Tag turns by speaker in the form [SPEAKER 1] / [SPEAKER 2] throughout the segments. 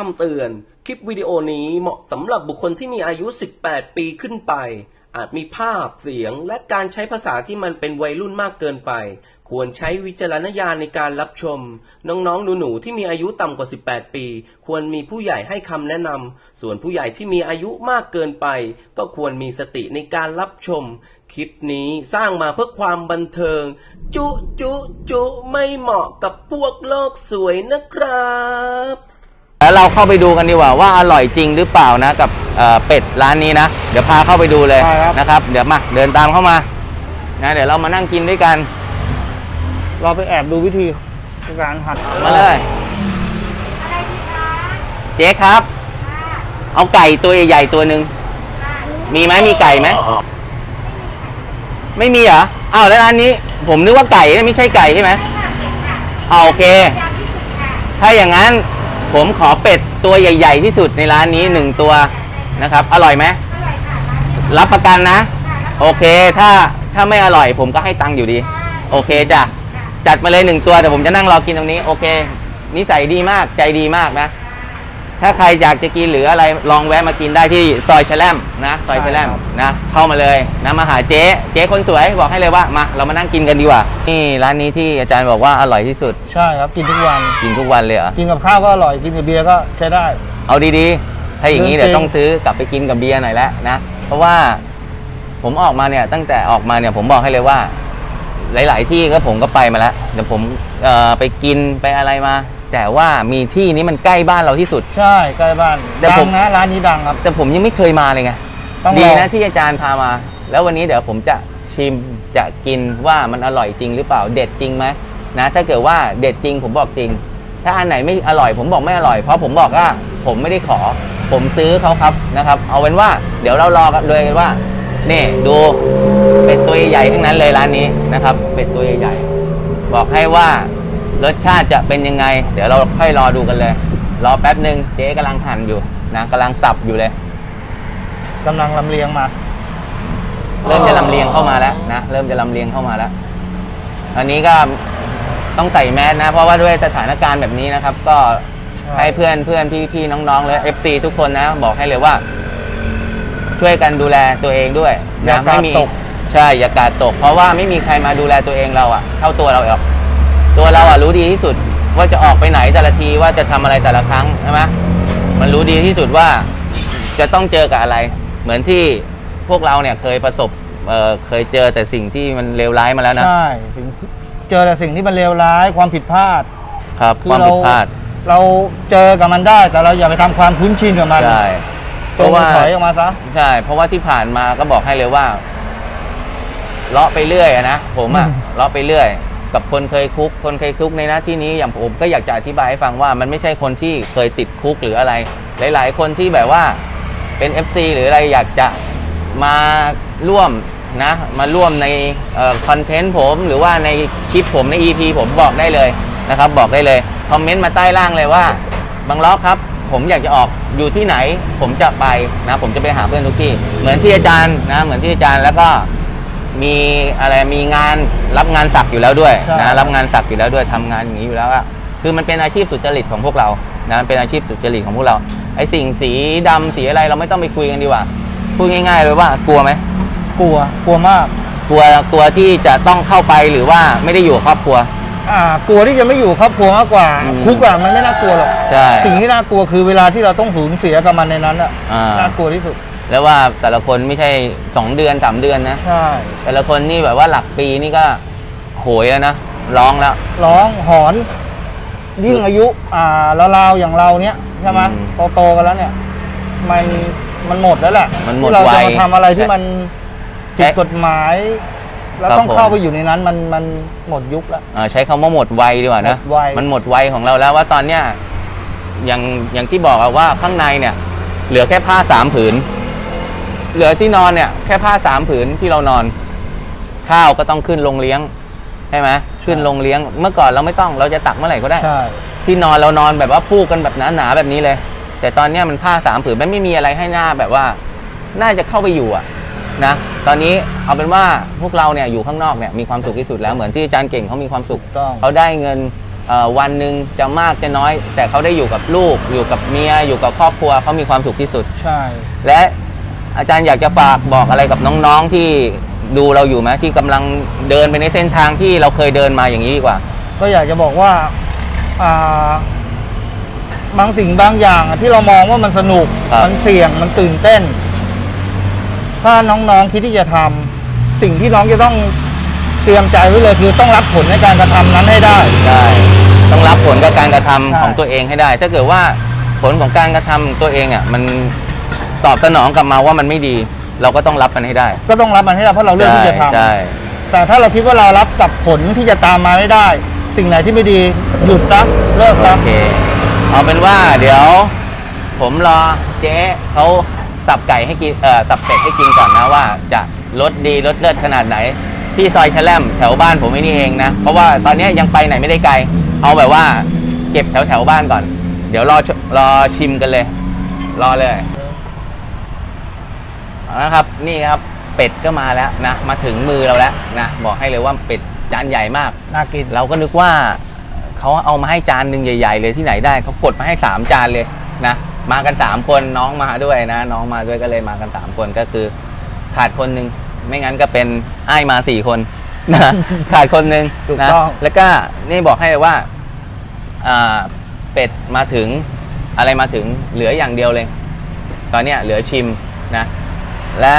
[SPEAKER 1] คำเตือน คลิปวิดีโอนี้เหมาะสำหรับบุคคลที่มีอายุ 18 ปีขึ้นไป อาจมีภาพ เสียง และการใช้ภาษาที่มันเป็นวัยรุ่นมากเกินไป ควรใช้วิจารณญาณในการรับชม น้องๆ หนูๆ ที่มีอายุต่ำกว่า 18 ปี ควรมีผู้ใหญ่ให้คำแนะนำ ส่วนผู้ใหญ่ที่มีอายุมากเกินไป ก็ควรมีสติในการรับชม คลิปนี้สร้างมาเพื่อความบันเทิง จุจุจุไม่เหมาะกับพวกโลกสวยนะครับ
[SPEAKER 2] แล้วเราเข้าไปดูกันดีกว่าว่าอร่อยจริงหรือเปล่านะกับเอ่อเป็ดร้านนี้นะ เดี๋ยวพาเข้าไปดูเลย
[SPEAKER 3] ใช่ครับ
[SPEAKER 2] นะครับ เดี๋ยวมาเดินตามเข้ามานะเดี๋ยวเรามานั่งกินด้วยกัน
[SPEAKER 3] เราไปแอบดูวิธีการหั่น
[SPEAKER 2] มาเลย เจ๊ครับ เอาไก่ตัวใหญ่ๆตัวหนึ่งมีไหมมีไก่ไหมไม่มีเหรออ้าวแล้วร้านนี้ ผมนึกว่าไก่นะไม่ใช่ไก่ใช่ไหมอ่าโอเค ถ้าอย่างนั้น ผมขอเป็ดตัวใหญ่ ๆ ที่สุดในร้านนี้หนึ่งตัวนะครับ อร่อยไหมรับประกันนะ โอเคถ้าถ้าไม่อร่อยผมก็ให้ตังค์อยู่ดี โอเคจ้ะจัดมาเลยหนึ่งตัวแต่ผมจะนั่งรอกินตรงนี้ โอเคนิสัยดีมากใจดีมากนะ ถ้าใครอยากจะกินหรืออะไรลองแวะมากินได้ที่ซอยแชลมนะซอยแชลมนะเข้ามาเลยนะมาหาเจ๊เจ๊คนสวยบอกให้เลยว่ามาเรามานั่งกินกันดีกว่านี่ร้านนี้ที่อาจารย์บอกว่าอร่อยที่สุด
[SPEAKER 3] ใช่ครับกินทุกวัน
[SPEAKER 2] กินทุกวันเลยเหรอ
[SPEAKER 3] กินกับข้าวก็อร่อยกินกับเบียร์ก็ใช้ได้
[SPEAKER 2] เอาดีๆ ถ้าอย่างนี้
[SPEAKER 3] เรื่องจริง
[SPEAKER 2] เดี๋ยวต้องซื้อกลับไปกินกับเบียร์หน่อยแล้วนะเพราะว่าผมออกมาเนี่ยตั้งแต่ออกมาเนี่ยผมบอกให้เลยว่า หลาย ๆ ที่ก็ผมก็ไปมาแล้วเดี๋ยวผมเอ่อไปกินไปอะไรมา แต่ว่ามีที่นี้มันใกล้บ้านเราที่สุด
[SPEAKER 3] ใช่ใกล้บ้าน
[SPEAKER 2] แต่
[SPEAKER 3] ดั
[SPEAKER 2] ผ
[SPEAKER 3] ง
[SPEAKER 2] ม
[SPEAKER 3] นะร้านนี้ดังครับ
[SPEAKER 2] แต่ผมยังไม่เคยมาเลยไง
[SPEAKER 3] ต้อง
[SPEAKER 2] ดี
[SPEAKER 3] ลอง
[SPEAKER 2] นะที่อาจารย์พามา แล้ววันนี้เดี๋ยวผมจะชิมจะกินว่ามันอร่อยจริงหรือเปล่าเด็ดจริงไหมนะ ถ้าเกิดว่าเด็ดจริงผมบอกจริง ถ้าอันไหนไม่อร่อยผมบอกไม่อร่อยเพราะผมบอกว่าผมไม่ได้ขอ ผมซื้อเขาครับนะครับ เอาเป็นว่าเดี๋ยวเรารอกันเลยกันว่านี่ดูเป็ดตัวใหญ่ๆทั้งนั้นเลยร้านนี้นะครับ เป็ดตัวใหญ่ๆบอกให้ว่า รสชาติจะเป็นยังไง เดี๋ยวเราค่อยรอดูกันเลย รอแป๊บหนึ่งเจ๊กำลังหั่นอยู่นะกำลังสับอยู่เลย
[SPEAKER 3] กำลังลำเลียงมา
[SPEAKER 2] เริ่มจะลำเลียงเข้ามาแล้วนะเริ่มจะลำเลียงเข้ามาแล้วอันนี้ก็ต้องใส่แมสนะ เพราะว่าด้วยสถานการณ์แบบนี้นะครับ ก็
[SPEAKER 3] ใช่
[SPEAKER 2] ให้เพื่อนเพื่อนพี่พี่น้องๆเลย FC ทุกคนนะ บอกให้เลยว่า ช่วยกันดูแลตัวเองด้วย
[SPEAKER 3] อย่า
[SPEAKER 2] นะ
[SPEAKER 3] กาด
[SPEAKER 2] มี
[SPEAKER 3] ตก
[SPEAKER 2] ใช่อย่ากาดตก เพราะว่าไม่มีใครมาดูแลตัวเองเราอะเท่าตัวเราหรอก ตัวเราอะรู้ดีที่สุดว่าจะออกไปไหนแต่ละทีว่าจะทำอะไรแต่ละครั้งใช่ไหมมันรู้ดีที่สุดว่าจะต้องเจอกับอะไร เหมือนที่พวกเราเนี่ยเคยประสบเอ่อเคยเจอแต่สิ่งที่มันเลวร้ายมาแล้วนะ
[SPEAKER 3] ใช่สิ่งเจอแต่สิ่งที่มันเลวร้ายความผิดพลาด
[SPEAKER 2] ครับ
[SPEAKER 3] คื
[SPEAKER 2] ความ
[SPEAKER 3] เรา
[SPEAKER 2] ผิดพลาด
[SPEAKER 3] เราเจอกับมันได้ แต่เราอย่าไปทำความคุ้นชินกับมัน
[SPEAKER 2] ใช่เพ
[SPEAKER 3] จง
[SPEAKER 2] ราะว่า
[SPEAKER 3] ถอยออกมาซะ
[SPEAKER 2] ใช่ เพราะว่าที่ผ่านมาก็บอกให้เลยว่าเลาะไปเรื่อยอะนะผมอะ
[SPEAKER 3] อืม
[SPEAKER 2] เลาะไปเรื่อย กับคนเคยคุก คนเคยคุกในหน้าที่นี้อย่างผมก็อยากจะอธิบายให้ฟังว่ามันไม่ใช่คนที่เคยติดคุกหรืออะไร หลาย ๆ คนที่แบบว่าเป็น FC หรืออะไรอยากจะมาร่วมนะมาร่วมในคอนเทนต์ผมหรือว่าในคลิปผมใน EP ผมบอกได้เลยนะครับบอกได้เลยคอมเมนต์มาใต้ล่างเลยว่าบางล้อครับ ผมอยากจะออกอยู่ที่ไหน ผมจะไปนะผมจะไปหาเพื่อนทุกที่ เหมือนที่อาจารย์นะเหมือนที่อาจารย์แล้วก็ มีอะไรมีงานรับงานสักอยู่แล้วด้วย
[SPEAKER 3] ใช่
[SPEAKER 2] นะรับงานสักอยู่แล้วด้วยทำงานอย่างนี้อยู่แล้วอะคือมันเป็นอาชีพสุจริตของพวกเรานะมันเป็นอาชีพสุจริตของพวกเราไอ้สิ่งสีดำสีอะไรเราไม่ต้องไปคุยกันดีกว่าพูดง่ายๆเลยว่ากลัวไหม
[SPEAKER 3] กลัวกลัวมาก
[SPEAKER 2] กลัวกลัวที่จะต้องเข้าไปหรือว่าไม่ได้อยู่กับครอบครัว
[SPEAKER 3] อ่ากลัวที่จะไม่อยู่ครอบครัวมากกว่า
[SPEAKER 2] อืม
[SPEAKER 3] คุกอะมันไม่น่ากลัวหรอก
[SPEAKER 2] ใช่
[SPEAKER 3] สิ่งที่น่ากลัวคือเวลาที่เราต้องสูญเสียกับมันในนั้นอะ
[SPEAKER 2] อ่า
[SPEAKER 3] น่ากลัวที่สุด
[SPEAKER 2] แล้วว่าแต่ละคนไม่ใช่สองเดือนสามเดือนนะ
[SPEAKER 3] ใช่
[SPEAKER 2] แต่ละคนนี่แบบว่าหลักปีนี่ก็โหยแล้วนะร้องแล้ว
[SPEAKER 3] ร้องหอน ยิ่งอายุ อ่าเราวๆอย่างเราเนี้ยใช่ไหม
[SPEAKER 2] อืม
[SPEAKER 3] โตๆกันแล้วเนี่ย มันมันหมดแล้วแหละ
[SPEAKER 2] มันหมด
[SPEAKER 3] ที่เราจะ
[SPEAKER 2] วัย
[SPEAKER 3] มาทำอะไรที่
[SPEAKER 2] ใช่
[SPEAKER 3] มันผิดกฎหมาย แล้ว
[SPEAKER 2] ครับ
[SPEAKER 3] ต้อง
[SPEAKER 2] ผม
[SPEAKER 3] เข้าไปอยู่ในนั้น มันมันหมดยุคแล้ว
[SPEAKER 2] เอ่อใช้คำว่าหมดวัยดีกว่านะ
[SPEAKER 3] หมดวัย
[SPEAKER 2] มันหมดวัยของเราแล้วว่าตอนเนี้ยอย่างอย่างที่บอกอะว่าข้างในเนี่ย เหลือแค่ผ้าสามผืน เหลือที่นอนเนี่ยแค่ผ้าสามผืนที่เรานอน ข้าวก็ต้องขึ้นลงเลี้ยงใช่ไหมขึ้นลงเลี้ยง เมื่อก่อนเราไม่ต้องเราจะตักเมื่อไหร่ก็ได้
[SPEAKER 3] ใช่
[SPEAKER 2] ที่นอนเรานอนแบบว่าฟูกกันแบบหนาๆแบบนี้เลย แต่ตอนเนี้ยมันผ้าสามผืนมันไม่มีอะไรให้หน้าแบบว่า น่าจะเข้าไปอยู่อะนะตอนนี้เอาเป็นว่าพวกเราเนี่ยอยู่ข้างนอกเนี่ยมีความสุขที่สุดแล้วเหมือนที่อาจารย์เก่งเขามีความสุข
[SPEAKER 3] ถูกต้อง
[SPEAKER 2] เขาได้เงินเอ่อวันหนึ่งจะมากจะน้อย แต่เขาได้อยู่กับลูก อยู่กับเมียอยู่กับครอบครัวเขามีความสุขที่สุด
[SPEAKER 3] ใช่
[SPEAKER 2] และ อาจารย์อยากจะฝากบอกอะไรกับน้องๆที่ดูเราอยู่ไหมที่กำลังเดินไปในเส้นทางที่เราเคยเดินมาอย่างนี้ดีกว่า
[SPEAKER 3] ก็อยากจะบอกว่าอ่าบางสิ่งบางอย่างอะที่เรามองว่ามันสนุก
[SPEAKER 2] ครับ
[SPEAKER 3] มันเสี่ยงมันตื่นเต้น ถ้าน้องๆคิดที่จะทำสิ่งที่น้องจะต้องเตรียมใจไว้เลยคือต้องรับผลในการกระทำนั้นให้ได้
[SPEAKER 2] ใช่ต้องรับผลกับการกระทำ
[SPEAKER 3] ใช่
[SPEAKER 2] ของตัวเองให้ได้ ถ้าเกิดว่าผลของการกระทำตัวเองอะมัน ตอบสนองกลับมาว่ามันไม่ดี เราก็ต้องรับมันให้ได้
[SPEAKER 3] ก็ต้องรับมันให้ได้เพราะเราเลือกที่จะทำ
[SPEAKER 2] ใช่
[SPEAKER 3] แต่ถ้าเราคิดว่าเรารับกับผลที่จะตามมาไม่ได้ สิ่งไหนที่ไม่ดีหยุดซะเลิก
[SPEAKER 2] โอ
[SPEAKER 3] ซะ
[SPEAKER 2] เค เอาเป็นว่าเดี๋ยว ผมรอเจ๊เขาสับไก่ให้กินเอ่อสับเป็ดให้กินก่อนนะว่าจะรสดีรสเลิศขนาดไหน ที่ซอยแชล่มแถวบ้านผมไม่นี่เองนะ เพราะว่าตอนนี้ยังไปไหนไม่ได้ไกล เอาแบบว่า เก็บแถวแถวๆบ้านก่อน เดี๋ยวรอชรอชิมกันเลย รอเลย เอาละครับนี่ครับเป็ดก็มาแล้วนะมาถึงมือเราแล้วนะบอกให้เลยว่าเป็ดจานใหญ่มาก
[SPEAKER 3] น่ากิน
[SPEAKER 2] เราก็นึกว่าเขาเอามาให้จานหนึ่งใหญ่ ๆ เลยที่ไหนได้เขากดมาให้สามจานเลยนะมากันสามคนน้องมาด้วยนะ น้องมาด้วยก็เลยมากันสามคนก็คือขาดคนหนึ่งไม่งั้นก็เป็นไอ้ายมาสี่คนนะขาดคนหนึ่ง
[SPEAKER 3] ถูก
[SPEAKER 2] นะ
[SPEAKER 3] ต้อง
[SPEAKER 2] แล้วก็นี่บอกให้เลยว่าอ่าเป็ดมาถึงอะไรมาถึงเหลืออย่างเดียวเลย ตอนเนี้ยเหลือชิมนะ และ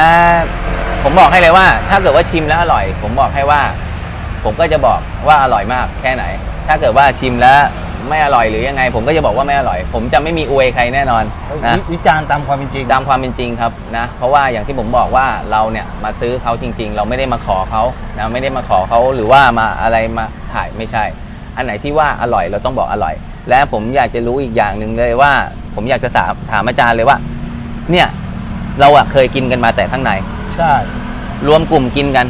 [SPEAKER 2] ผมบอกให้เลยว่า ถ้าเกิดว่าชิมแล้วอร่อย ผมบอกให้ว่า ผมก็จะบอกว่าอร่อยมากแค่ไหน ถ้าเกิดว่าชิมแล้วไม่อร่อยหรือยังไง ผมก็จะบอกว่าไม่อร่อย ผมจะไม่มีอวยใครแน่นอนนะ
[SPEAKER 3] วิวิจารณ์ตามความเป็นจริง
[SPEAKER 2] ตามความเป็นจริงครับนะเพราะว่าอย่างที่ผมบอกว่าเราเนี่ยมาซื้อเขาจริง ๆ เราไม่ได้มาขอเขานะไม่ได้มาขอเขาหรือว่ามาอะไรมาถ่ายไม่ใช่ อันไหนที่ว่าอร่อยเราต้องบอกอร่อย และผมอยากจะรู้อีกอย่างหนึ่งเลยว่า ผมอยากจะถามถามอาจารย์เลยว่า เนี่ย เราอะเคยกินกันมาแต่ข้างใน
[SPEAKER 3] ใช่
[SPEAKER 2] รวมกลุ่มกินกัน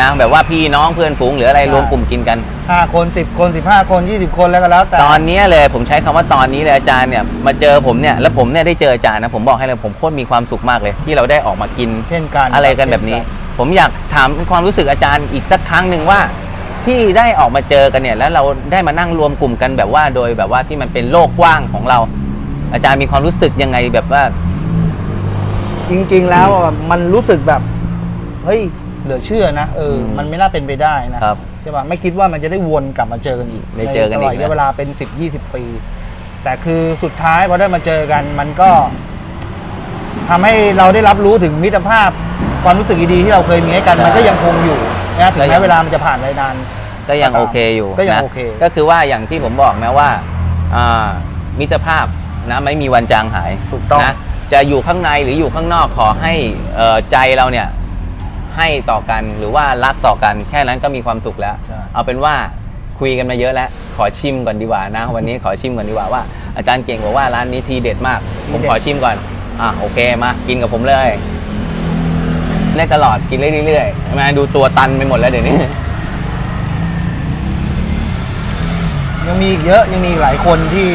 [SPEAKER 2] นะแบบว่าพี่น้องเพื่อนฝูงหรืออะไร
[SPEAKER 3] ใช่
[SPEAKER 2] รวมกลุ่มกินกัน
[SPEAKER 3] ห้าคนสิบคนสิบห้าคนยี่สิบคนแล้วก็แล้วแต่
[SPEAKER 2] ตอนนี้เลยผมใช้คำว่าตอนนี้เลยอาจารย์เนี่ยมาเจอผมเนี่ยแล้วผมเนี่ยได้เจออาจารย์นะผมบอกให้เลยผมโคตรมีความสุขมากเลย ที่เราได้ออกมากิน
[SPEAKER 3] เช่นกัน
[SPEAKER 2] อะไรกันแบบนี้ ผมอยากถามความรู้สึกอาจารย์อีกสักครั้งหนึ่งว่า ที่ได้ออกมาเจอกันเนี่ย แล้วเราได้มานั่งรวมกลุ่มกันแบบว่าโดยแบบว่าที่มันเป็นโลกกว้างของเรา อาจารย์มีความรู้สึกยังไงแบบว่า
[SPEAKER 3] จริง ๆ แล้วอะมันรู้สึกแบบ เฮ้ย เหลือเชื่อนะเออ
[SPEAKER 2] อืม
[SPEAKER 3] มันไม่น่าเป็นไปได้นะครับใช่ป่ะไม่คิดว่ามันจะได้วนกลับมาเจอกันอีก
[SPEAKER 2] ได้เจอกันอีก
[SPEAKER 3] ตลอด
[SPEAKER 2] นะ
[SPEAKER 3] ระยะเวลาเป็นสิบยี่สิบปี แต่คือสุดท้ายพอได้มาเจอกันมันก็ทำให้เราได้รับรู้ถึงมิตรภาพความรู้สึกดีๆที่เราเคยมีให้กันมันก็ยังคงอยู่นะถึงแม้เวลามันจะผ่านไปนาน
[SPEAKER 2] ก็ยังโอเคอยู่
[SPEAKER 3] ก็ยัง
[SPEAKER 2] นะ
[SPEAKER 3] โอเค
[SPEAKER 2] ก็คือว่าอย่างที่ผมบอกนะว่าอ่ามิตรภาพนะไม่มีวันจางหาย
[SPEAKER 3] ถูกต้อง
[SPEAKER 2] นะ จะอยู่ข้างในหรืออยู่ข้างนอกขอให้เอ่อใจเราเนี่ยให้ต่อกันหรือว่ารักต่อกันแค่นั้นก็มีความสุขแล้ว
[SPEAKER 3] ใช่
[SPEAKER 2] เอาเป็นว่าคุยกันมาเยอะแล้ว ขอชิมก่อนดีกว่านะ วันนี้ขอชิมก่อนดีกว่าว่าอาจารย์เก่งบอกว่าร้านนี้ทีเด็ดมาก ผมขอชิมก่อน อะโอเคมากินกับผมเลยได้ตลอดกินได้เรื่อยๆมาดูตัวตันไปหมดแล้วเดี๋ยวนี้
[SPEAKER 3] ยังมีอีกเยอะยังมีอีกหลายคนที่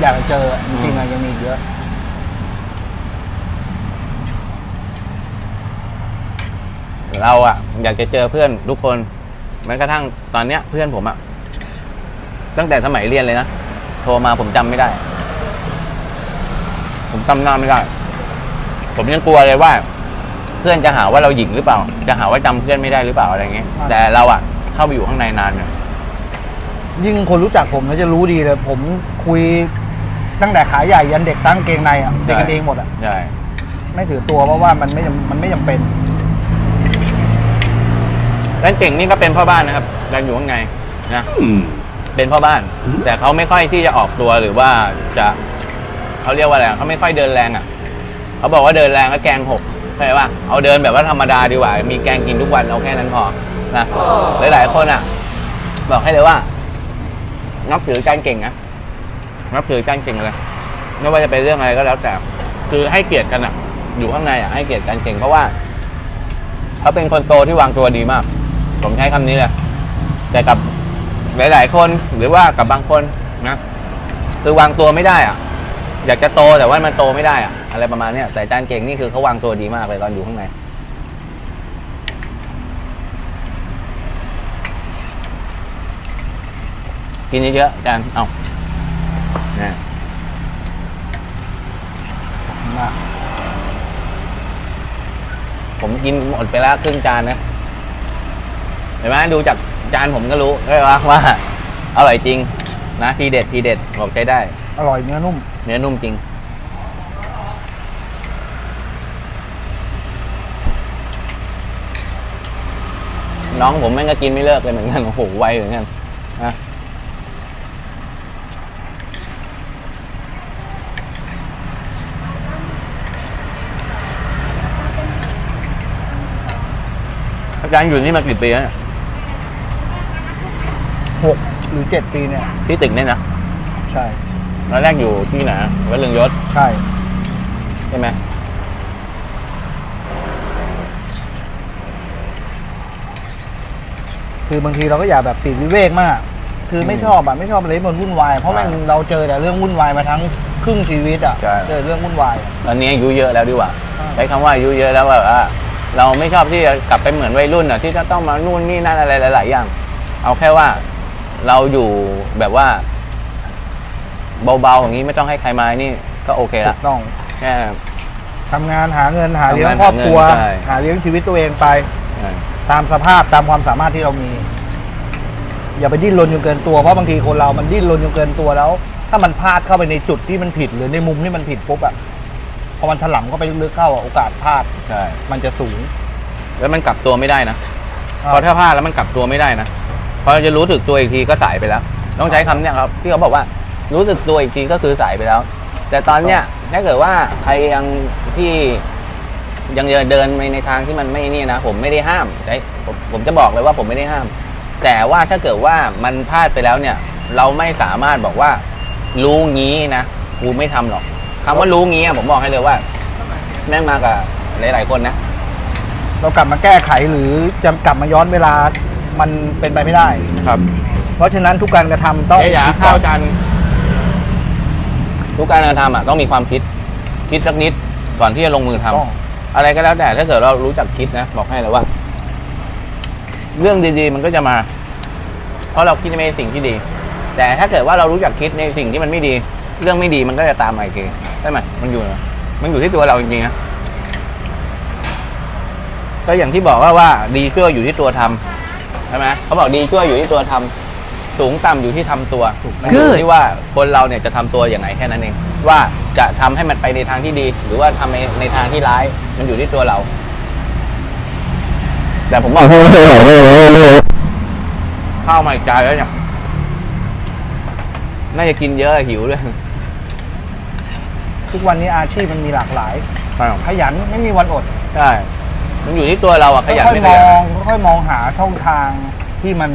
[SPEAKER 3] อยากจะเจอจริงๆอะยังมีอีกเยอะ
[SPEAKER 2] เราอะอยากจะเจอเพื่อนทุกคนแม้กระทั่งตอนเนี้ย เพื่อนผมอะตั้งแต่สมัยเรียนเลยนะโทรมาผมจำไม่ได้ ผมจำหน้าไม่ได้ ผมยังกลัวเลยว่า เพื่อนจะหาว่าเราหญิงหรือเปล่า จะหาว่าจำเพื่อนไม่ได้หรือเปล่าอะไรเงี้ย
[SPEAKER 3] อ่า
[SPEAKER 2] แต่เราอะเข้าไปอยู่ข้างในนานเนี่ย
[SPEAKER 3] ยิ่งคนรู้จักผมเขาจะรู้ดีเลย ผมคุยตั้งแต่ขาใหญ่ยันเด็กตั้งเกงในอะเด็กกันเองหมดอะ
[SPEAKER 2] ใช่
[SPEAKER 3] ไม่ถือตัวเพราะว่ามันไม่จำมันไม่จำเป็น
[SPEAKER 2] แล้วเก่งนี่ก็เป็นพ่อบ้านนะครับดันอยู่ข้างในนะเป็นพ่อบ้านแต่เขาไม่ค่อยที่จะออกตัวหรือว่าจะเขาเรียกว่าอะไรเขาไม่ค่อยเดินแรงอะเขาบอกว่าเดินแรงก็แกงหกเข้าใจป่ะเอาเดินแบบว่าธรรมดาดีกว่า มีแกงกินทุกวันเอาแค่นั้นพอนะหลายๆคนอะ บอกให้เลยว่านับถือการเก่งนะนับถือการเก่งเลยไม่ว่าจะเป็นเรื่องอะไรก็แล้วแต่ คือให้เกียรติกันอะ อยู่ข้างในอะให้เกียรติการเก่งเพราะว่า เขาเป็นคนโตที่วางตัวดีมาก ผมใช้คำนี้เลยแต่กับหลาย ๆ คนหรือว่ากับบางคนนะคือวางตัวไม่ได้อะอยากจะโตแต่ว่ามันโตไม่ได้อะอะไรประมาณเนี้ยแต่จารย์เก่งนี่คือเขาวางตัวดีมากเลยตอนอยู่ข้างในกินเยอะๆจารย์เอาเนี่ย
[SPEAKER 3] มา
[SPEAKER 2] ผมกินหมดไปแล้วครึ่งจานนะ เห็นไหมดูจากจานผมก็รู้ได้ว่าว่า อร่อยจริง นะทีเด็ดทีเด็ดบอกใช้ได้
[SPEAKER 3] อร่อยเนื้อนุ่ม
[SPEAKER 2] เนื้อนุ่มจริง น้องผมแม่งก็กินไม่เลิกเลยเหมือนกันโอ้โหไวเหมือนกันนะอาจารย์อยู่นี่มากี่ปีแล้วเนี่ย
[SPEAKER 3] หก หรือเจ็ดปีเนี่ย
[SPEAKER 2] ที่ตึกเนี่ยนะ
[SPEAKER 3] ใช่
[SPEAKER 2] ตอนแรกอยู่ที่ไหนวัดเรืองยศ
[SPEAKER 3] ใช่
[SPEAKER 2] ใช่ไหม
[SPEAKER 3] คือบางทีเราก็อยากแบบปลีกวิเวกมาก คือไม่ชอบอะไม่ชอบอะไรที่มันวุ่นวาย เพราะแม่งเราเจอแต่เรื่องวุ่นวายมาทั้งครึ่งชีวิตอะ
[SPEAKER 2] ใช่
[SPEAKER 3] เจอเรื่องวุ่นวายอะ
[SPEAKER 2] ตอนนี้อายุเยอะแล้วดีกว่า
[SPEAKER 3] ใช่
[SPEAKER 2] ใช้คำว่าอายุเยอะแล้วแบบว่าเราไม่ชอบที่จะกลับไปเหมือนวัยรุ่นอะที่จะต้องมานู่นนี่นั่นอะไรหลาย ๆ อย่าง เอาแค่ว่า เราอยู่แบบว่า เบาๆอย่างนี้ไม่ต้องให้ใครมานี่ก็โอเค
[SPEAKER 3] ถู
[SPEAKER 2] ละ
[SPEAKER 3] กต้อง
[SPEAKER 2] แค่
[SPEAKER 3] ทำงานหาเงินหา
[SPEAKER 2] ทำงาน
[SPEAKER 3] เลี้ยงครอบครัว
[SPEAKER 2] หาเงินใช่
[SPEAKER 3] หาเลี้ยงชีวิตตัวเองไป
[SPEAKER 2] อ่า
[SPEAKER 3] ตามสภาพตามความสามารถที่เรามี อย่าไปดิ้นรนจนเกินตัวเพราะบางทีคนเรามันดิ้นรนจนเกินตัวแล้ว ถ้ามันพลาดเข้าไปในจุดที่มันผิด หรือในมุมที่มันผิดปุ๊บอะพอมันถลำเข้าไปลึกๆเข้าอะโอกาสพลาด
[SPEAKER 2] ใช่
[SPEAKER 3] มันจะสูง
[SPEAKER 2] แล้วมันกลับตัวไม่ได้นะ
[SPEAKER 3] ครับ
[SPEAKER 2] เพราะถ้าพลาดแล้วมันกลับตัวไม่ได้นะ พอจะรู้สึกตัวอีกทีก็สายไปแล้ว ต้องใช้คำเนี้ยครับที่เขาบอกว่ารู้สึกตัวอีกทีก็คือสายไปแล้ว แต่ตอนเนี้ยถ้าเกิดว่าใครยังที่ยังเดินไปในทางที่มันไม่นี่นะผมไม่ได้ห้ามใช่ผมผมจะบอกเลยว่าผมไม่ได้ห้าม แต่ว่าถ้าเกิดว่ามันพลาดไปแล้วเนี่ย เราไม่สามารถบอกว่า รู้งี้นะกูไม่ทำหรอกคำว่ารู้งี้อะผมบอกให้เลยว่า แม่งมากับหลาย ๆ คนนะ
[SPEAKER 3] เรากลับมาแก้ไขหรือจะกลับมาย้อนเวลา มันเป็นไปไม่ได้
[SPEAKER 2] ครับ
[SPEAKER 3] เพราะฉะนั้นทุกการกระทำต้อง
[SPEAKER 2] เอ๊ะอย่า
[SPEAKER 3] คิดก่
[SPEAKER 2] ข้า
[SPEAKER 3] อ
[SPEAKER 2] วนจานทุกการกระทำอะต้องมีความคิด คิดสักนิดก่อนที่จะลงมือทำ
[SPEAKER 3] ต้อง
[SPEAKER 2] อะไรก็แล้วแต่ถ้าเกิดเรารู้จักคิดนะ บอกให้เลยว่า เรื่องดีๆ มันก็จะมา เพราะเราคิดในสิ่งที่ดี แต่ถ้าเกิดว่าเรารู้จักคิดในสิ่งที่มันไม่ดี เรื่องไม่ดีมันก็จะตามมาอีกทีใช่ไหมมันอยู่ มันอยู่ที่ตัวเราจริงๆนะก็อย่างที่บอกว่าว่าดีชั่วอยู่ที่ตัวทำ ใช่ไหมเขาบอกดีชั่วอยู่ที่ตัวทำสูงต่ำอยู่ที่ทำตัวมันอยู่ที่ว่าคนเราเนี่ยจะทำตัวอย่างไรแค่นั้นเองว่าจะทำให้มันไปในทางที่ดี หรือว่าทำในในทางที่ร้ายมันอยู่ที่ตัวเรา แต่ผมบอกข้าวมาอีกจานแล้วเนี่ยน่าจะกินเยอะหิวด้วย
[SPEAKER 3] ทุกวันนี้อาชีพมันมีหลากหลาย ขยันไม่มีวันอด
[SPEAKER 2] ใช่ มันอยู่ที่ตัวเราอะขยัน
[SPEAKER 3] ค่อ
[SPEAKER 2] ไม่
[SPEAKER 3] ย
[SPEAKER 2] ข
[SPEAKER 3] ๆม
[SPEAKER 2] ยั
[SPEAKER 3] อนงค่อยๆมองหาช่องทางที่มัน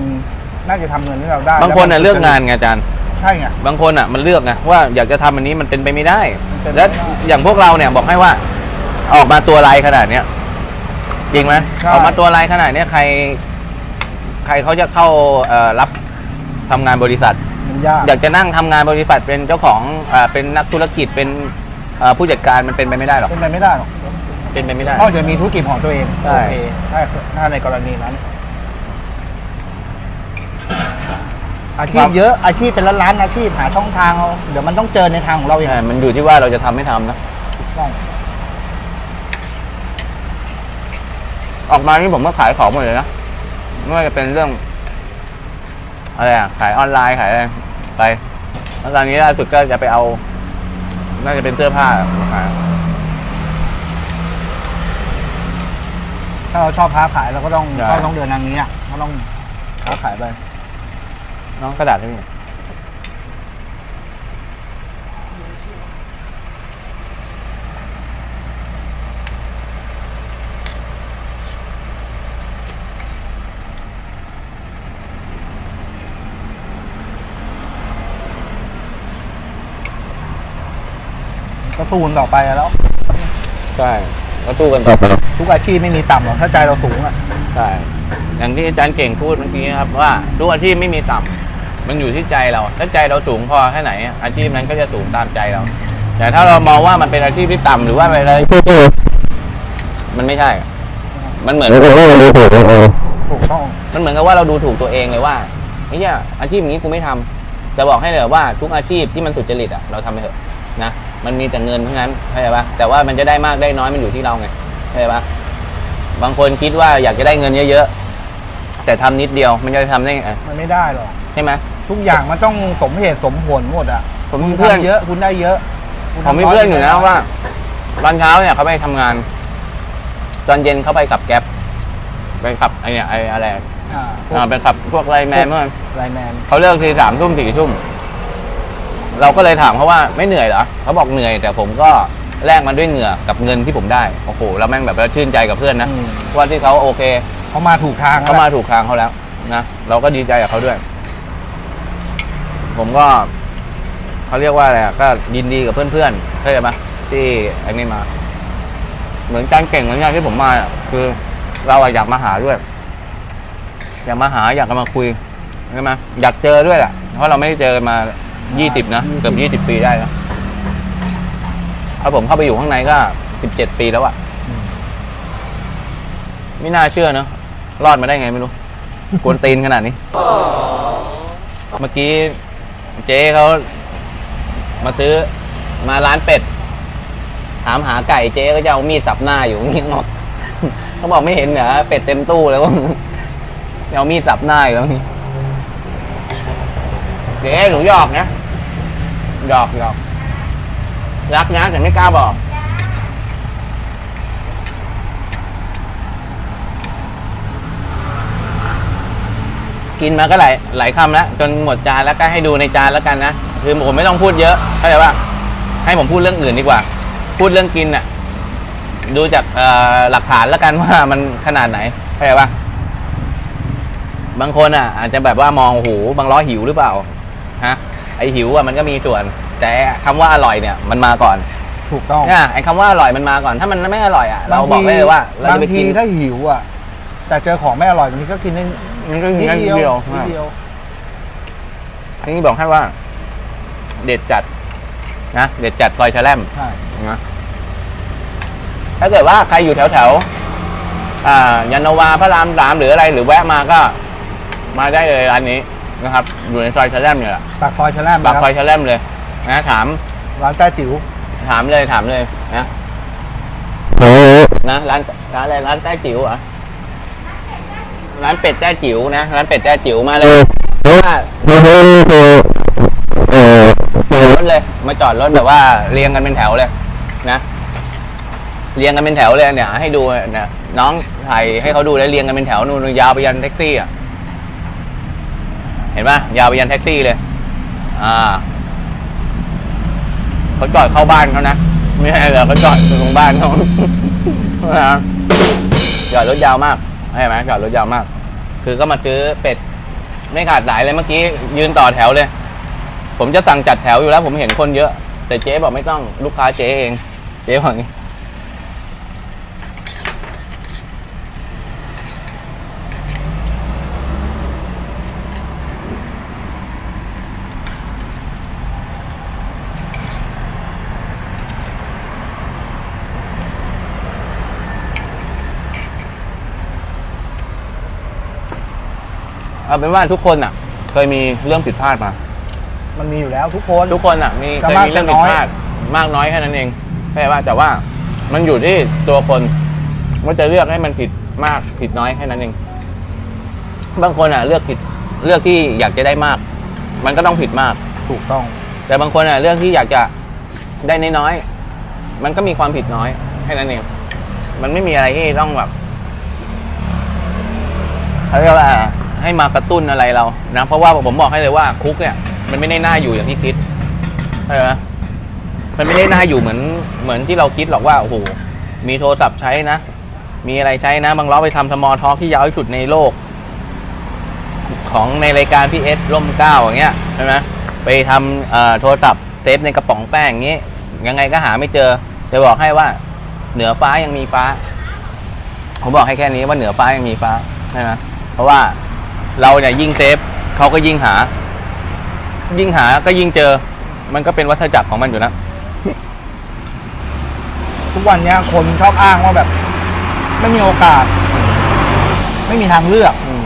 [SPEAKER 3] น่าจะทำเงินให้เราได้
[SPEAKER 2] บางคนน่ะ
[SPEAKER 3] แวมั
[SPEAKER 2] เลือกงานไงอาจารย์
[SPEAKER 3] ใช่ไง
[SPEAKER 2] บางคนอะมันเลือกไงว่าอยากจะทำอันนี้มันเป็นไปไม่ได้
[SPEAKER 3] มันเป็นไปไม่ได้
[SPEAKER 2] และอย่างพวกเราเนี่ยบอกให้ว่า ออกมาตัวลายขนาดเนี้ยจริงไหมออกมาตัวลายขนาดเนี้ยใคร ใครเขาจะเข้าเอ่อรับทำงานบริษัท
[SPEAKER 3] มันยาก
[SPEAKER 2] อยากจะนั่งทำงานบริษัทเป็นเจ้าของอ่าเป็นนักธุรกิจเป็นเอ่อผู้จัดการมันเป็นไปไม่ได้หรอก
[SPEAKER 3] เป็นไปไม่ได้หรอก
[SPEAKER 2] เป็นไปไม่ได้
[SPEAKER 3] นอกจากมีธุรกิจของตัวเอง
[SPEAKER 2] ใช่
[SPEAKER 3] โอเคถ้าถ้าในกรณีนั้น อาชีพเยอะอาชีพเป็นล้านๆอาชีพหาช่องทางเอาเดี๋ยวมันต้องเจอในทางของเราเอง
[SPEAKER 2] ใช่มันอยู่ที่ว่าเราจะทำไม่ทำนะ
[SPEAKER 3] ใช่
[SPEAKER 2] ออกมานี่ผมก็ขายของหมดเลยนะ ไม่ว่าจะเป็นเรื่อง อะไรอะขายออนไลน์ขายอะไรไปแล้วตอนนี้ล่าสุดก็จะไปเอา น่าจะเป็นเสื้อผ้ามาขาย
[SPEAKER 3] ถ้าเราชอบค้าขายเราก็ต้อง
[SPEAKER 2] ใช่
[SPEAKER 3] ก็ต้องเดินทางนี้อะก็ต้องค้าขายไป
[SPEAKER 2] น้องกระดาษให้พี่
[SPEAKER 3] ก็สู้กันต่อไปอะแล้ว
[SPEAKER 2] ใช่ ก็สู้กันต่อไป
[SPEAKER 3] ทุกอาชีพไม่มีต่ำหรอกถ้าใจเราสูงอะ
[SPEAKER 2] ใช่อย่างที่อาจารย์เก่งพูดเมื่อกี้ครับว่าทุกอาชีพไม่มีต่ำมันอยู่ที่ใจเรา ถ้าใจเราสูงพอแค่ไหน อาชีพนั้นก็จะสูงตามใจเรา แต่ถ้าเรามองว่ามันเป็นอาชีพที่ต่ำหรือว่าเป็นอะไรมันไม่ใช่ มันเหมือน
[SPEAKER 3] ถูกต้อง
[SPEAKER 2] มันเหมือนกับว่าเราดูถูกตัวเองเลยว่าไอ้เนี่ยอาชีพอย่างนี้กูไม่ทำจะบอกให้เลยว่าทุกอาชีพที่มันสุจริตอะเราทำไปเถอะนะมันมีแต่เงินทั้งนั้นเข้าใจปะแต่ว่ามันจะได้มากได้น้อยมันอยู่ที่เราไงเข้าใจปะบางคนคิดว่าอยากจะได้เงินเยอะๆแต่ทำนิดเดียวมันจะทำได้ไง
[SPEAKER 3] มันไม่ได้หรอก
[SPEAKER 2] ใช่ไหม
[SPEAKER 3] ทุกอย่างมันต้องสมเหตุสมผลหมดอะ
[SPEAKER 2] ผม
[SPEAKER 3] คุณ
[SPEAKER 2] มีเพื่อน
[SPEAKER 3] ทำเยอะคุณได้เยอะคุณ
[SPEAKER 2] ผมมี
[SPEAKER 3] ทำ
[SPEAKER 2] เพื่อนอยู่นะ
[SPEAKER 3] ได้
[SPEAKER 2] ว่าตอนเช้าเนี่ยเขาไปทำงาน ตอนเย็นเขาไปขับแก๊ปไปขับไอเนี่ยไออะไร
[SPEAKER 3] อ่าพวก
[SPEAKER 2] อ่าไปขับพวกไลน์แมนเมื่อ
[SPEAKER 3] ไลน์แมน
[SPEAKER 2] เขาเลิกทีสามทุ่มสี่ทุ่ม เราก็เลยถามเขาว่าไม่เหนื่อยเหรอเขาบอกเหนื่อย แต่ผมก็แลกมันด้วยเหงื่อกับเงินที่ผมได้โอ้โหเราแม่งแบบว่าชื่นใจกับเพื่อนนะ
[SPEAKER 3] อืม
[SPEAKER 2] ว่าที่เขาโอเค
[SPEAKER 3] เขามาถูกทางแล้ว
[SPEAKER 2] เขามาถูกทางเขาแล้วนะเราก็ดีใจกับเขาด้วย ผมก็เขาเรียกว่าอะไรอะก็ยินดีกับเพื่อนๆเข้าใจไหมที่ไอ้นี่มา เหมือนการเก่งเหมือนกันที่ผมมาอะคือ เราอะอยากมาหาด้วย อยากมาหาอยากจะมาคุยใช่ไหมอยากเจอด้วยแหละเพราะเราไม่ได้เจอกันมา ยี่สิบนะ เกือบยี่สิบปีได้แล้วถ้าผมเข้าไปอยู่ข้างในก็สิบเจ็ดปีแล้วอะไม่น่าเชื่อเนอะรอดมาได้ไงไม่รู้ กวนตีนขนาดนี้ เมื่อกี้เจ๊เขามาซื้อมาร้านเป็ด ถามหาไก่เจ๊ก็จะเอามีดสับหน้าอยู่งี้บอกเขาบอกไม่เห็นเหรอเป็ดเต็มตู้แล้วเอามีดสับหน้าอยู่งี้ เจ๊หนูหยอกนะหยอกหยอกรักนะแต่ไม่กล้าบอก กินมาก็หลายหลายคำแล้วจนหมดจานแล้วก็ให้ดูในจานแล้วกันนะคือผมไม่ต้องพูดเยอะเข้าใจป่ะให้ผมพูดเรื่องอื่นดีกว่า พูดเรื่องกินน่ะ ดูจากอ่อหลักฐานแล้วกันว่ามันขนาดไหนเข้าใจป่ะบางคนอะ อาจจะแบบว่ามองโอ้โหบางล้อหิวหรือเปล่า ฮะไอหิวอะมันก็มีส่วน แต่คำว่าอร่อยเนี่ยมันมาก่อน
[SPEAKER 3] ถูกต้อง
[SPEAKER 2] เนี่ยไอคำว่าอร่อยมันมาก่อน ถ้ามันไม่อร่อยอะเราบอกได้เลยว่าเรา
[SPEAKER 3] บาง
[SPEAKER 2] จะไป
[SPEAKER 3] ที
[SPEAKER 2] กิน
[SPEAKER 3] ถ้าหิวอะ แต่เจอของไม่อร่อยบางทีก็กินได้
[SPEAKER 2] มันก็
[SPEAKER 3] นิ
[SPEAKER 2] มี
[SPEAKER 3] ด
[SPEAKER 2] แค่
[SPEAKER 3] เดี
[SPEAKER 2] เดี
[SPEAKER 3] ย
[SPEAKER 2] ยวว
[SPEAKER 3] นิดเดียว
[SPEAKER 2] อันนี้บอกให้ว่า เด็ดจัดนะเด็ดจัดซอยแชลม
[SPEAKER 3] ใช่
[SPEAKER 2] นะถ้าเกิดว่าใครอยู่แถวแถวๆอ่ายันนาวาพระรามสามหรืออะไรหรือแวะมาก็ มาได้เลยร้านนี้ นะครับอยู่ในซอยแชลมเนี่ยแหละ
[SPEAKER 3] ปากซอยชะแลม
[SPEAKER 2] ปาก
[SPEAKER 3] นะค
[SPEAKER 2] ซ
[SPEAKER 3] รั
[SPEAKER 2] อยแชลมเลยนะถาม
[SPEAKER 3] ร้านแต้จิ๋ว
[SPEAKER 2] ถามเลยถามเลยนะนะร้านร้านอะไรร้านแต้จิ๋วเหรอะร้านเป็ดแต้จิ๋วนะร้านเป็ดแต้จิ๋วมาเลยเพราะว่ารถเลย มาจอดรถแบบว่าเรียงกันเป็นแถวเลยนะเรียงกันเป็นแถวเลยเนี่ยให้ดูเนี่ยน้องถ่ายให้เขาดูแล้วเรียงกันเป็นแถวนู่นยาวไปยันแท็กซี่อะ เห็นปะยาวไปยันแท็กซี่เลย อ่าเขาจอดเข้าบ้านเขานะไม่ใช่เหรอเขาจอดตรงบ้านเขาจอดรถยาวมากใช่ไหมจอดรถยาวมาก คือก็มาซื้อเป็ด ไม่ขาดสายเลยเมื่อกี้ ยืนต่อแถวเลย ผมจะสั่งจัดแถวอยู่แล้ว ผมเห็นคนเยอะ แต่เจ๊บอกไม่ต้องลูกค้าเจ๊เอง เจ๊บอกอย่าง เอาเป็นว่าทุกคนอะ เคยมีเรื่องผิดพลาดมา
[SPEAKER 3] มันมีอยู่แล้วทุกคน
[SPEAKER 2] ทุกคนอะมี
[SPEAKER 3] จะ
[SPEAKER 2] เคย
[SPEAKER 3] มาก
[SPEAKER 2] มีเรื่อง
[SPEAKER 3] จะ
[SPEAKER 2] ผิ
[SPEAKER 3] น้
[SPEAKER 2] ด
[SPEAKER 3] อย
[SPEAKER 2] พลาดมากน้อยแค่นั้นเองใช่ป่ะแต่ว่ามันอยู่ที่ตัวคนว่าจะเลือกให้มันผิดมากผิดน้อยแค่นั้นเอง บางคนอะ เลือกผิดเลือกที่อยากจะได้มาก มันก็ต้องผิดมาก
[SPEAKER 3] ถูกต้อง
[SPEAKER 2] แต่บางคนอะเลือกที่อยากจะได้น้อยๆมันก็มีความผิดน้อยแค่นั้นเองมันไม่มีอะไรที่ต้องแบบเขาเรียกว่า ให้มากระตุ้นอะไรเรานะเพราะว่าผมบอกให้เลยว่าคุกเนี่ยมันไม่ได้น่าอยู่อย่างที่คิดใช่ไหมมันไม่ได้น่าอยู่เหมือนเหมือนที่เราคิดหรอกว่าโอ้โหมีโทรศัพท์ใช้นะ มีอะไรใช้นะ บางล้อไปทำสมอลท็อกที่ยาวที่สุดในโลก ของในรายการพีเอสร่มเก้าอย่างเงี้ยใช่ไหมไปทำโทรศัพท์เซฟในกระป๋องแป้งอย่างงี้ ยังไงก็หาไม่เจอจะบอกให้ว่าเหนือฟ้ายังมีฟ้า ผมบอกให้แค่นี้ว่าเหนือฟ้ายังมีฟ้าใช่ไหมเพราะว่า เราเนี่ยยิ่งเซฟเขาก็ยิ่งหา ยิ่งหาก็ยิ่งเจอ มันก็เป็นวัฏจักรของมันอยู่นะ
[SPEAKER 3] ทุกวันเนี้ยคนชอบอ้างว่าแบบ ไม่มีโอกาส ไม่มีทางเลือก
[SPEAKER 2] อืม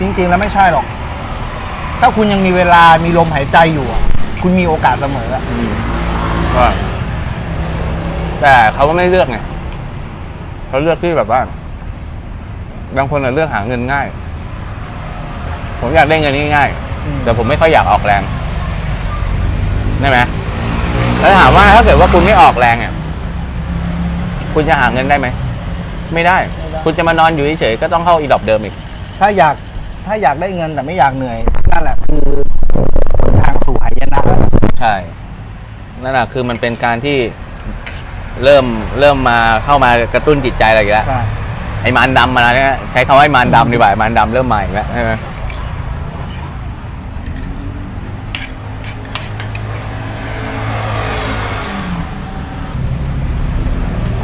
[SPEAKER 3] จริงๆแล้วไม่ใช่หรอก ถ้าคุณยังมีเวลามีลมหายใจอยู่อะคุณมีโอกาสเสมออะ
[SPEAKER 2] ก็แต่เขาก็ไม่เลือกไงเขาเลือกที่แบบว่า บางคนอะเลือกหาเงินง่าย ผมอยากได้เงินง่ายๆแต่ผมไม่ค่อยอยากออกแรงได้ไหมแล้วถามว่าถ้าเกิดว่าคุณไม่ออกแรงเนี่ยคุณจะหาเงินได้ไหมไม่ได้ คุณจะมานอนอยู่เฉยๆก็ต้องเข้าอีดอบเดิมอีก
[SPEAKER 3] ถ้าอยากถ้าอยากได้เงินแต่ไม่อยากเหนื่อยนั่นแหละคือทางสู่หายนะ
[SPEAKER 2] ใช่นั่นแหะคือมันเป็นการที่เริ่มเริ่มมาเข้ามากระตุ้นจิตใจอะไรอีกแล้ว
[SPEAKER 3] ใช่
[SPEAKER 2] ไอ้มารดำมาแล้วเนี่ยใช้คำว่าไอ้มารดำดีกว่าไอ้มารดำเริ่มใหม่แล้วใช่ไหม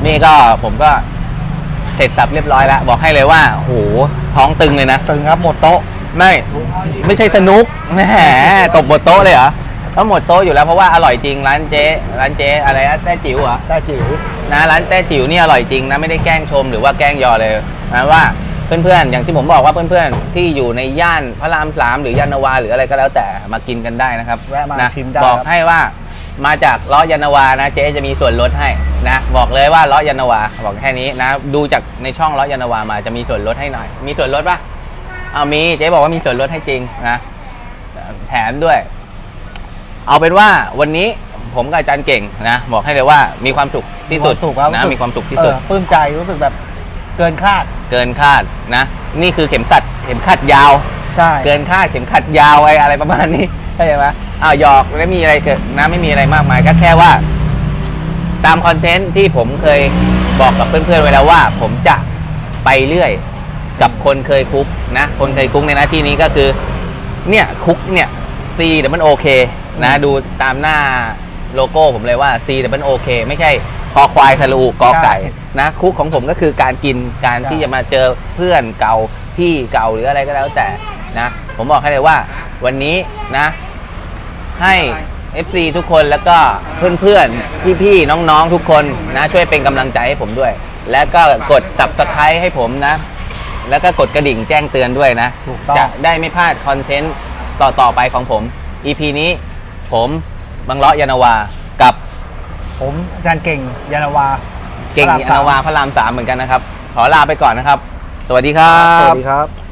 [SPEAKER 2] นี่ก็ผมก็เสร็จสับเรียบร้อยแล้ว บอกให้เลยว่าโหท้องตึงเลยนะ
[SPEAKER 3] ตึงครับหมดโต๊ะ
[SPEAKER 2] ไม่ ไม่ใช่สนุกแหมตบบนโต๊ะเลยเหรอ ก็หมดโต๊ะอยู่แล้วเพราะว่าอร่อยจริงร้านเจ๊ร้านเจ๊อะไรนะแต้จิ๋วเหรอ
[SPEAKER 3] ได้จิ๋ว
[SPEAKER 2] นะร้านแต้จิ๋วนี่อร่อยจริงนะไม่ได้แกล้งชมหรือว่าแกล้งยอเลยนะว่าเพื่อนๆอย่างที่ผมบอกว่าเพื่อนๆที่อยู่ในย่านพระรามสามหรือย่านนาวาหรืออะไรก็แล้วแต่มากินกันได้นะครับ
[SPEAKER 3] แวะมา
[SPEAKER 2] นะ
[SPEAKER 3] ชิมได้
[SPEAKER 2] บอก
[SPEAKER 3] ครับ
[SPEAKER 2] ให้ว่ามาจากล้อยานนาวานะเจ๊จะมีส่วนลดให้นะบอกเลยว่าล้อยานนาวาบอกแค่นี้นะดูจากในช่องล้อยานนาวามาจะมีส่วนลดให้หน่อย มีส่วนลดปะเอามีเจ๊บอกว่ามีส่วนลดให้จริงนะแถมด้วย เอาเป็นว่าวันนี้ผมกับอาจารย์เก่งนะ บอกให้เลยว่ามีความสุขที่สุด
[SPEAKER 3] มีความสุขครับ
[SPEAKER 2] นะ
[SPEAKER 3] รู้สึก
[SPEAKER 2] มีความสุขที่สุด
[SPEAKER 3] เออปลื้มใจรู้สึกแบบเกินคาด
[SPEAKER 2] เกินคาดนะ นี่คือเข็มสัตว์เข็มขัดยาว
[SPEAKER 3] ใช่
[SPEAKER 2] เกินคาดเข็มขัดยาวไอ้อะไรประมาณนี้เข้าใจไหมอ้าวหยอกไม่มีอะไรเกิดนะไม่มีอะไรมากมายก็แค่ว่า ตามคอนเทนต์ที่ผมเคยบอกกับเพื่อนๆไว้แล้วว่า ผมจะไปเรื่อยกับคนเคยคุกนะ คนเคยคุกในหน้าที่นี้ก็คือ เนี่ยคุกเนี่ย C แต่มันโอเคนะดูตามหน้าโลโก้ผมเลยว่า C แต่มันโอเคไม่ใช่คอควายทะลูกอไก่นะคุกของผมก็คือการกินการที่จะมาเจอเพื่อนเก่าพี่เก่าหรืออะไรก็แล้วแต่นะผมบอกให้เลยว่าวันนี้นะ ให้ FC ทุกคนแล้วก็เพื่อนๆพี่ๆน้องๆทุกคนนะ ช่วยเป็นกำลังใจให้ผมด้วย แล้วก็กด subscribe ให้ผมนะ แล้วก็กดกระดิ่งแจ้งเตือนด้วยนะ
[SPEAKER 3] ถูกต้อง
[SPEAKER 2] จะได้ไม่พลาดคอนเทนต์ ต่อๆไปของผม EP นี้ผมบังเลาะยานาวากับ
[SPEAKER 3] ผมอาจารย์เก่งยานาวา
[SPEAKER 2] เก่ง
[SPEAKER 3] พระราม
[SPEAKER 2] ยานาวาพระรามสามเหมือนกันนะครับ ขอลาไปก่อนนะครับ สวัสดีครั
[SPEAKER 3] สวั
[SPEAKER 2] บ
[SPEAKER 3] สดีครับ